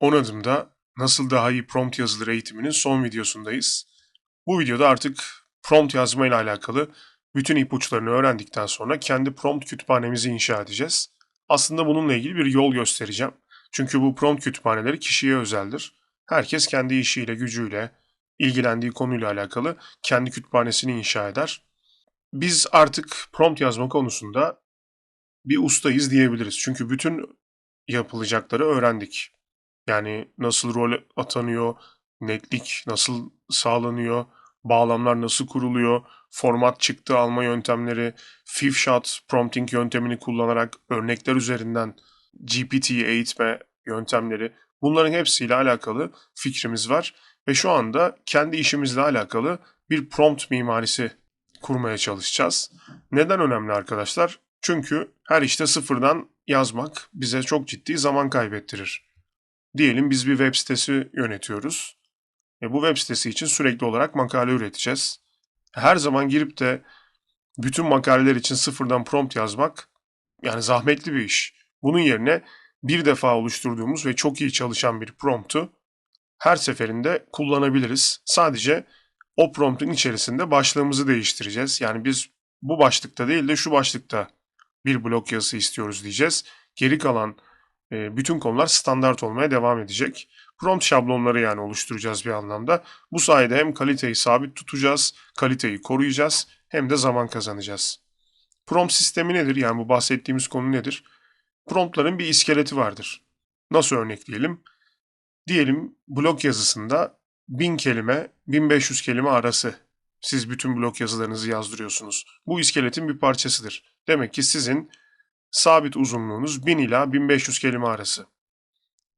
10 adımda nasıl daha iyi prompt yazılır eğitiminin son videosundayız. Bu videoda artık prompt yazma ile alakalı bütün ipuçlarını öğrendikten sonra kendi prompt kütüphanemizi inşa edeceğiz. Aslında bununla ilgili bir yol göstereceğim. Çünkü bu prompt kütüphaneleri kişiye özeldir. Herkes kendi işiyle, gücüyle, ilgilendiği konuyla alakalı kendi kütüphanesini inşa eder. Biz artık prompt yazma konusunda bir ustayız diyebiliriz. Çünkü bütün yapılacakları öğrendik. Yani nasıl rol atanıyor, netlik nasıl sağlanıyor, bağlamlar nasıl kuruluyor, format çıktı alma yöntemleri, fifth shot prompting yöntemini kullanarak örnekler üzerinden GPT'yi eğitme yöntemleri bunların hepsiyle alakalı fikrimiz var ve şu anda kendi işimizle alakalı bir prompt mimarisi kurmaya çalışacağız. Neden önemli arkadaşlar? Çünkü her işte sıfırdan yazmak bize çok ciddi zaman kaybettirir. Diyelim biz bir web sitesi yönetiyoruz. E bu web sitesi için sürekli olarak makale üreteceğiz. Her zaman girip de bütün makaleler için sıfırdan prompt yazmak yani zahmetli bir iş. Bunun yerine bir defa oluşturduğumuz ve çok iyi çalışan bir promptu her seferinde kullanabiliriz. Sadece o promptun içerisinde başlığımızı değiştireceğiz. Yani biz bu başlıkta değil de şu başlıkta bir blok yazısı istiyoruz diyeceğiz. Geri kalan bütün konular standart olmaya devam edecek. Prompt şablonları yani oluşturacağız bir anlamda. Bu sayede hem kaliteyi sabit tutacağız, kaliteyi koruyacağız hem de zaman kazanacağız. Prompt sistemi nedir? Yani bu bahsettiğimiz konu nedir? Promptların bir iskeleti vardır. Nasıl örnekleyelim? Diyelim blok yazısında 1000 kelime, 1500 kelime arası siz bütün blok yazılarınızı yazdırıyorsunuz. Bu iskeletin bir parçasıdır. Demek ki sizin sabit uzunluğunuz 1000 ila 1500 kelime arası.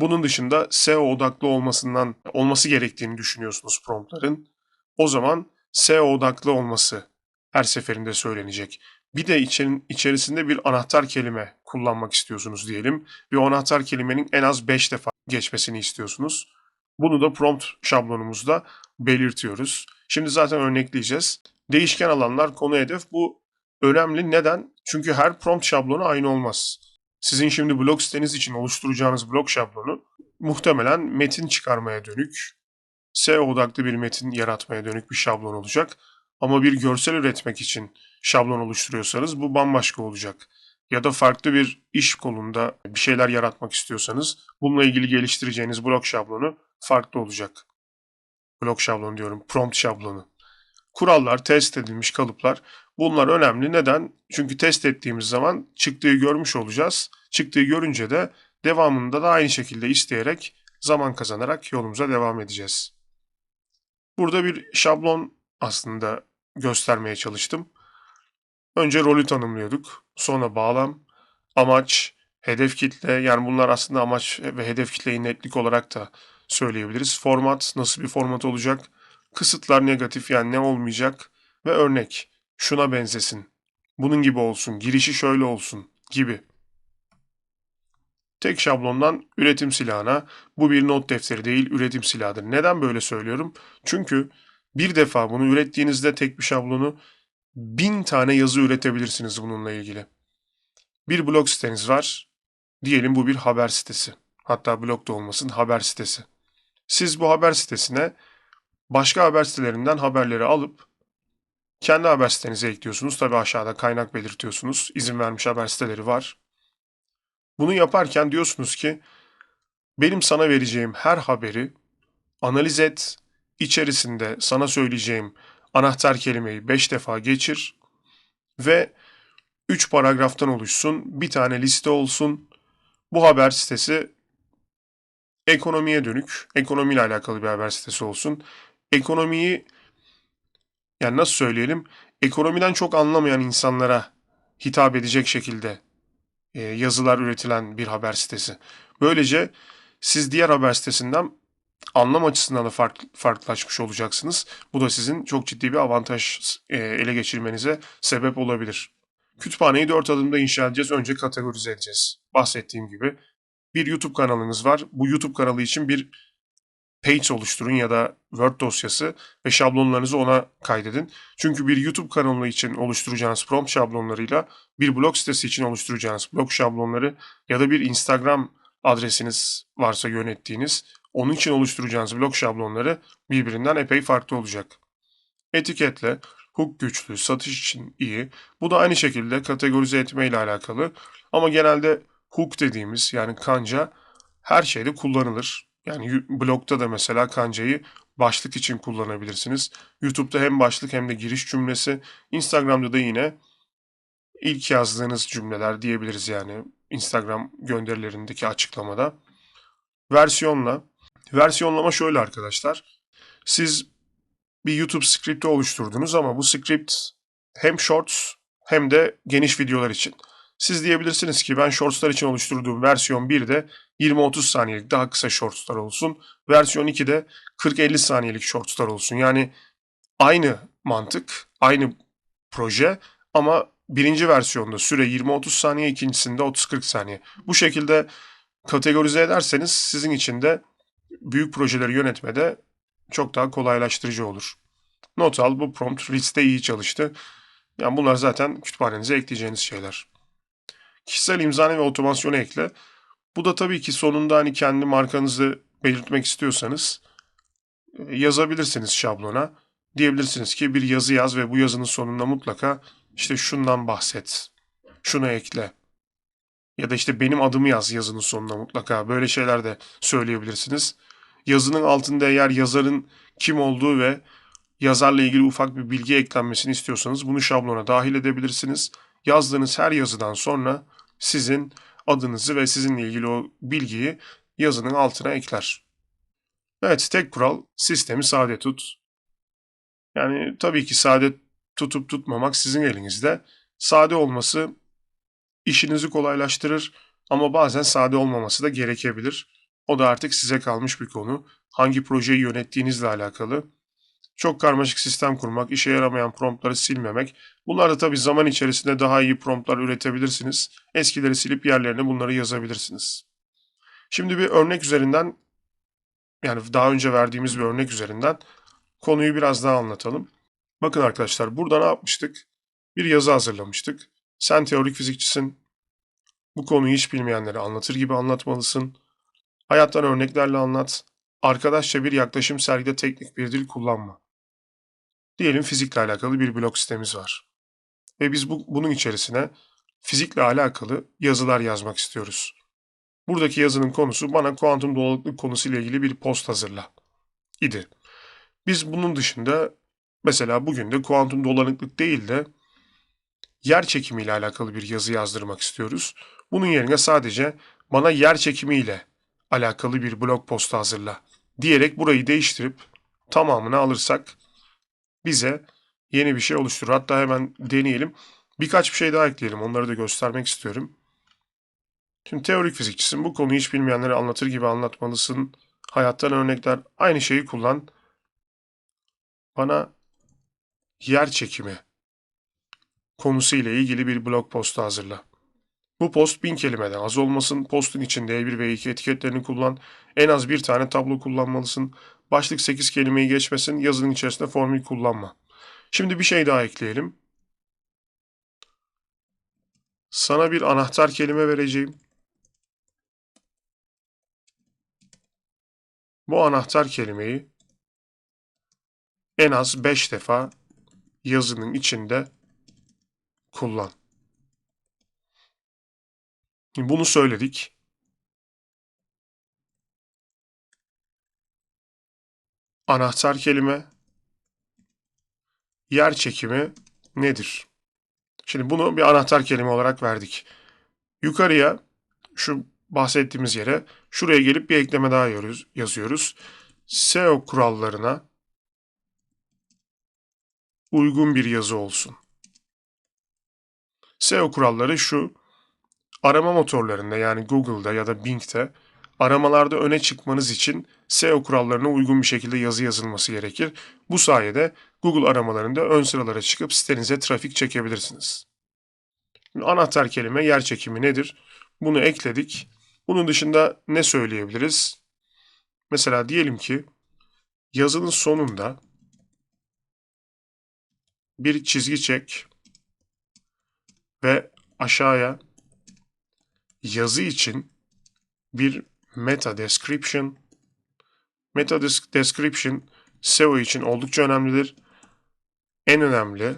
Bunun dışında SEO odaklı olmasından olması gerektiğini düşünüyorsunuz promptların. O zaman SEO odaklı olması her seferinde söylenecek. Bir de için, içerisinde bir anahtar kelime kullanmak istiyorsunuz diyelim. Bir anahtar kelimenin en az 5 defa geçmesini istiyorsunuz. Bunu da prompt şablonumuzda belirtiyoruz. Şimdi zaten örnekleyeceğiz. Değişken alanlar konu hedef bu önemli. Neden? Çünkü her prompt şablonu aynı olmaz. Sizin şimdi blog siteniz için oluşturacağınız blog şablonu muhtemelen metin çıkarmaya dönük, SEO odaklı bir metin yaratmaya dönük bir şablon olacak. Ama bir görsel üretmek için şablon oluşturuyorsanız bu bambaşka olacak. Ya da farklı bir iş kolunda bir şeyler yaratmak istiyorsanız bununla ilgili geliştireceğiniz blog şablonu farklı olacak. Blok şablonu diyorum, prompt şablonu. Kurallar, test edilmiş kalıplar bunlar önemli. Neden? Çünkü test ettiğimiz zaman çıktığı görmüş olacağız. Çıktığı görünce de devamında da aynı şekilde isteyerek zaman kazanarak yolumuza devam edeceğiz. Burada bir şablon aslında göstermeye çalıştım. Önce rolü tanımlıyorduk. Sonra bağlam, amaç, hedef kitle yani bunlar aslında amaç ve hedef kitleyi netlik olarak da söyleyebiliriz. Format nasıl bir format olacak? Kısıtlar negatif yani ne olmayacak? Ve örnek şuna benzesin. Bunun gibi olsun, girişi şöyle olsun gibi. Tek şablondan üretim silahına bu bir not defteri değil üretim silahıdır. Neden böyle söylüyorum? Çünkü bir defa bunu ürettiğinizde tek bir şablonu bin tane yazı üretebilirsiniz bununla ilgili. Bir blog siteniz var. Diyelim bu bir haber sitesi. Hatta blog da olmasın haber sitesi. Siz bu haber sitesine başka haber sitelerinden haberleri alıp kendi haber sitenize ekliyorsunuz. Tabi aşağıda kaynak belirtiyorsunuz. İzin vermiş haber siteleri var. Bunu yaparken diyorsunuz ki benim sana vereceğim her haberi analiz et, içerisinde sana söyleyeceğim anahtar kelimeyi 5 defa geçir ve 3 paragraftan oluşsun, bir tane liste olsun. Bu haber sitesi ekonomiye dönük, ekonomiyle alakalı bir haber sitesi olsun. Ekonomiyi yani nasıl söyleyelim? Ekonomiden çok anlamayan insanlara hitap edecek şekilde e, yazılar üretilen bir haber sitesi. Böylece siz diğer haber sitesinden anlam açısından da fark, farklılaşmış olacaksınız. Bu da sizin çok ciddi bir avantaj e, ele geçirmenize sebep olabilir. Kütüphaneyi dört adımda inşa edeceğiz. Önce kategorize edeceğiz. Bahsettiğim gibi bir YouTube kanalınız var. Bu YouTube kanalı için bir page oluşturun ya da Word dosyası ve şablonlarınızı ona kaydedin. Çünkü bir YouTube kanalı için oluşturacağınız prompt şablonlarıyla bir blog sitesi için oluşturacağınız blog şablonları ya da bir Instagram adresiniz varsa yönettiğiniz, onun için oluşturacağınız blok şablonları birbirinden epey farklı olacak. Etiketle, hook güçlü, satış için iyi. Bu da aynı şekilde kategorize etme ile alakalı. Ama genelde hook dediğimiz yani kanca her şeyde kullanılır. Yani blogda da mesela kancayı başlık için kullanabilirsiniz. YouTube'da hem başlık hem de giriş cümlesi. Instagram'da da yine ilk yazdığınız cümleler diyebiliriz yani Instagram gönderilerindeki açıklamada. Versiyonla. Versiyonlama şöyle arkadaşlar. Siz bir YouTube script'i oluşturdunuz ama bu script hem shorts hem de geniş videolar için. Siz diyebilirsiniz ki ben shortslar için oluşturduğum versiyon 1'de 20-30 saniyelik daha kısa shortslar olsun. Versiyon 2'de 40-50 saniyelik shortslar olsun. Yani aynı mantık, aynı proje ama birinci versiyonda süre 20-30 saniye, ikincisinde 30-40 saniye. Bu şekilde kategorize ederseniz sizin için de büyük projeleri yönetmede çok daha kolaylaştırıcı olur. Not al bu prompt Ritz'te iyi çalıştı. Yani bunlar zaten kütüphanenize ekleyeceğiniz şeyler. Kişisel imzanı ve otomasyonu ekle. Bu da tabii ki sonunda hani kendi markanızı belirtmek istiyorsanız e, yazabilirsiniz şablona. Diyebilirsiniz ki bir yazı yaz ve bu yazının sonunda mutlaka işte şundan bahset, şunu ekle. Ya da işte benim adımı yaz yazının sonuna mutlaka. Böyle şeyler de söyleyebilirsiniz. Yazının altında eğer yazarın kim olduğu ve yazarla ilgili ufak bir bilgi eklenmesini istiyorsanız bunu şablona dahil edebilirsiniz. Yazdığınız her yazıdan sonra sizin adınızı ve sizinle ilgili o bilgiyi yazının altına ekler. Evet tek kural sistemi sade tut. Yani tabii ki sade tutup tutmamak sizin elinizde. Sade olması işinizi kolaylaştırır ama bazen sade olmaması da gerekebilir. O da artık size kalmış bir konu. Hangi projeyi yönettiğinizle alakalı. Çok karmaşık sistem kurmak, işe yaramayan promptları silmemek. Bunlar da tabii zaman içerisinde daha iyi promptlar üretebilirsiniz. Eskileri silip yerlerine bunları yazabilirsiniz. Şimdi bir örnek üzerinden yani daha önce verdiğimiz bir örnek üzerinden konuyu biraz daha anlatalım. Bakın arkadaşlar burada ne yapmıştık? Bir yazı hazırlamıştık. Sen teorik fizikçisin. Bu konuyu hiç bilmeyenlere anlatır gibi anlatmalısın. Hayattan örneklerle anlat. Arkadaşça bir yaklaşım sergide teknik bir dil kullanma. Diyelim fizikle alakalı bir blok sitemiz var. Ve biz bu, bunun içerisine fizikle alakalı yazılar yazmak istiyoruz. Buradaki yazının konusu bana kuantum dolanıklık konusuyla ilgili bir post hazırla idi. Biz bunun dışında mesela bugün de kuantum dolanıklık değil de yer çekimi ile alakalı bir yazı yazdırmak istiyoruz. Bunun yerine sadece bana yer çekimi ile alakalı bir blog postu hazırla diyerek burayı değiştirip tamamını alırsak bize yeni bir şey oluşturur. Hatta hemen deneyelim. Birkaç bir şey daha ekleyelim. Onları da göstermek istiyorum. Şimdi teorik fizikçisin. Bu konuyu hiç bilmeyenlere anlatır gibi anlatmalısın. Hayattan örnekler. Aynı şeyi kullan. Bana yer çekimi konusu ile ilgili bir blog postu hazırla. Bu post bin kelimeden az olmasın. Postun içinde E1 ve 2 etiketlerini kullan. En az bir tane tablo kullanmalısın. Başlık 8 kelimeyi geçmesin. Yazının içerisinde formül kullanma. Şimdi bir şey daha ekleyelim. Sana bir anahtar kelime vereceğim. Bu anahtar kelimeyi en az 5 defa yazının içinde kullan. Bunu söyledik. Anahtar kelime yer çekimi nedir? Şimdi bunu bir anahtar kelime olarak verdik. Yukarıya şu bahsettiğimiz yere şuraya gelip bir ekleme daha yazıyoruz. SEO kurallarına uygun bir yazı olsun. SEO kuralları şu. Arama motorlarında yani Google'da ya da Bing'de aramalarda öne çıkmanız için SEO kurallarına uygun bir şekilde yazı yazılması gerekir. Bu sayede Google aramalarında ön sıralara çıkıp sitenize trafik çekebilirsiniz. Anahtar kelime yer çekimi nedir? Bunu ekledik. Bunun dışında ne söyleyebiliriz? Mesela diyelim ki yazının sonunda bir çizgi çek ve aşağıya yazı için bir meta description. Meta des- description SEO için oldukça önemlidir. En önemli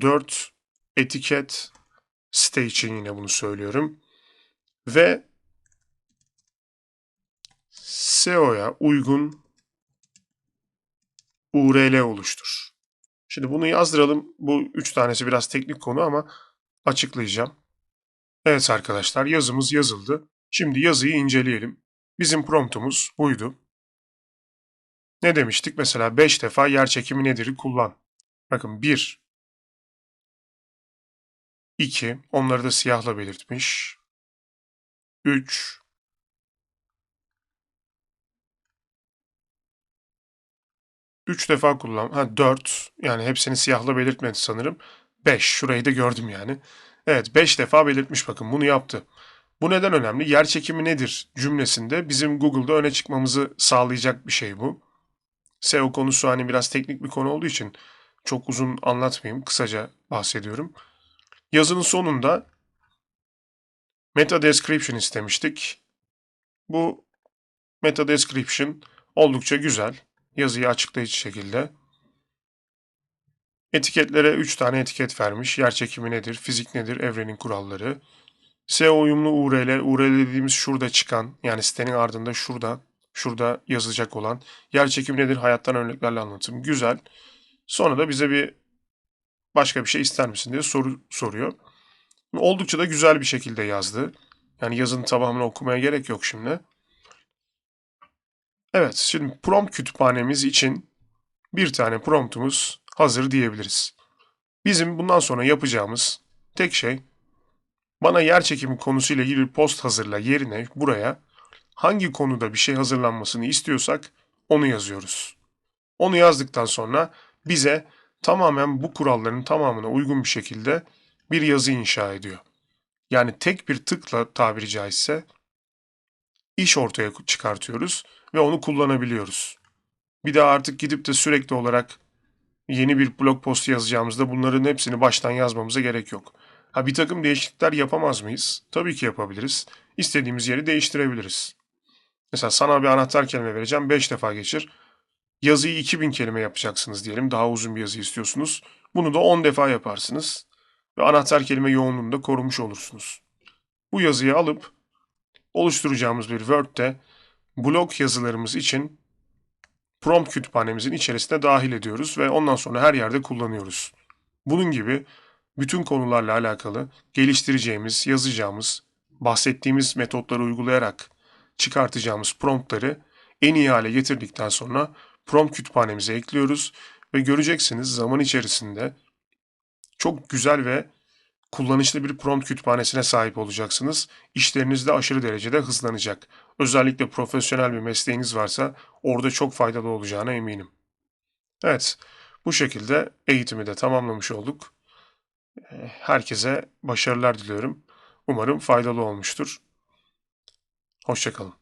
4 etiket site için yine bunu söylüyorum. Ve SEO'ya uygun URL oluştur. Şimdi bunu yazdıralım. Bu üç tanesi biraz teknik konu ama açıklayacağım. Evet arkadaşlar yazımız yazıldı. Şimdi yazıyı inceleyelim. Bizim promptumuz buydu. Ne demiştik? Mesela 5 defa yer çekimi nedir'i kullan. Bakın 1, 2, onları da siyahla belirtmiş. 3, 3 defa kullan. Ha 4. Yani hepsini siyahla belirtmedi sanırım. 5. Şurayı da gördüm yani. Evet 5 defa belirtmiş bakın bunu yaptı. Bu neden önemli? Yer çekimi nedir cümlesinde bizim Google'da öne çıkmamızı sağlayacak bir şey bu. SEO konusu hani biraz teknik bir konu olduğu için çok uzun anlatmayayım. Kısaca bahsediyorum. Yazının sonunda meta description istemiştik. Bu meta description oldukça güzel. Yazıyı açıklayıcı şekilde. Etiketlere 3 tane etiket vermiş. Yer çekimi nedir, fizik nedir, evrenin kuralları. SEO uyumlu URL, URL dediğimiz şurada çıkan, yani sitenin ardında şurada, şurada yazacak olan. Yer çekimi nedir, hayattan örneklerle anlatım. Güzel. Sonra da bize bir başka bir şey ister misin diye soru soruyor. Oldukça da güzel bir şekilde yazdı. Yani yazının tamamını okumaya gerek yok şimdi. Evet, şimdi prompt kütüphanemiz için bir tane promptumuz hazır diyebiliriz. Bizim bundan sonra yapacağımız tek şey bana yer çekimi konusuyla ilgili post hazırla yerine buraya hangi konuda bir şey hazırlanmasını istiyorsak onu yazıyoruz. Onu yazdıktan sonra bize tamamen bu kuralların tamamına uygun bir şekilde bir yazı inşa ediyor. Yani tek bir tıkla tabiri caizse iş ortaya çıkartıyoruz ve onu kullanabiliyoruz. Bir daha artık gidip de sürekli olarak yeni bir blog postu yazacağımızda bunların hepsini baştan yazmamıza gerek yok. Ha bir takım değişiklikler yapamaz mıyız? Tabii ki yapabiliriz. İstediğimiz yeri değiştirebiliriz. Mesela sana bir anahtar kelime vereceğim 5 defa geçir. Yazıyı 2000 kelime yapacaksınız diyelim. Daha uzun bir yazı istiyorsunuz. Bunu da 10 defa yaparsınız. Ve anahtar kelime yoğunluğunu da korumuş olursunuz. Bu yazıyı alıp oluşturacağımız bir Word'de blog yazılarımız için prompt kütüphanemizin içerisine dahil ediyoruz ve ondan sonra her yerde kullanıyoruz. Bunun gibi bütün konularla alakalı geliştireceğimiz, yazacağımız, bahsettiğimiz metotları uygulayarak çıkartacağımız promptları en iyi hale getirdikten sonra prompt kütüphanemize ekliyoruz ve göreceksiniz zaman içerisinde çok güzel ve kullanışlı bir prompt kütüphanesine sahip olacaksınız. İşleriniz de aşırı derecede hızlanacak. Özellikle profesyonel bir mesleğiniz varsa orada çok faydalı olacağına eminim. Evet, bu şekilde eğitimi de tamamlamış olduk. Herkese başarılar diliyorum. Umarım faydalı olmuştur. Hoşçakalın.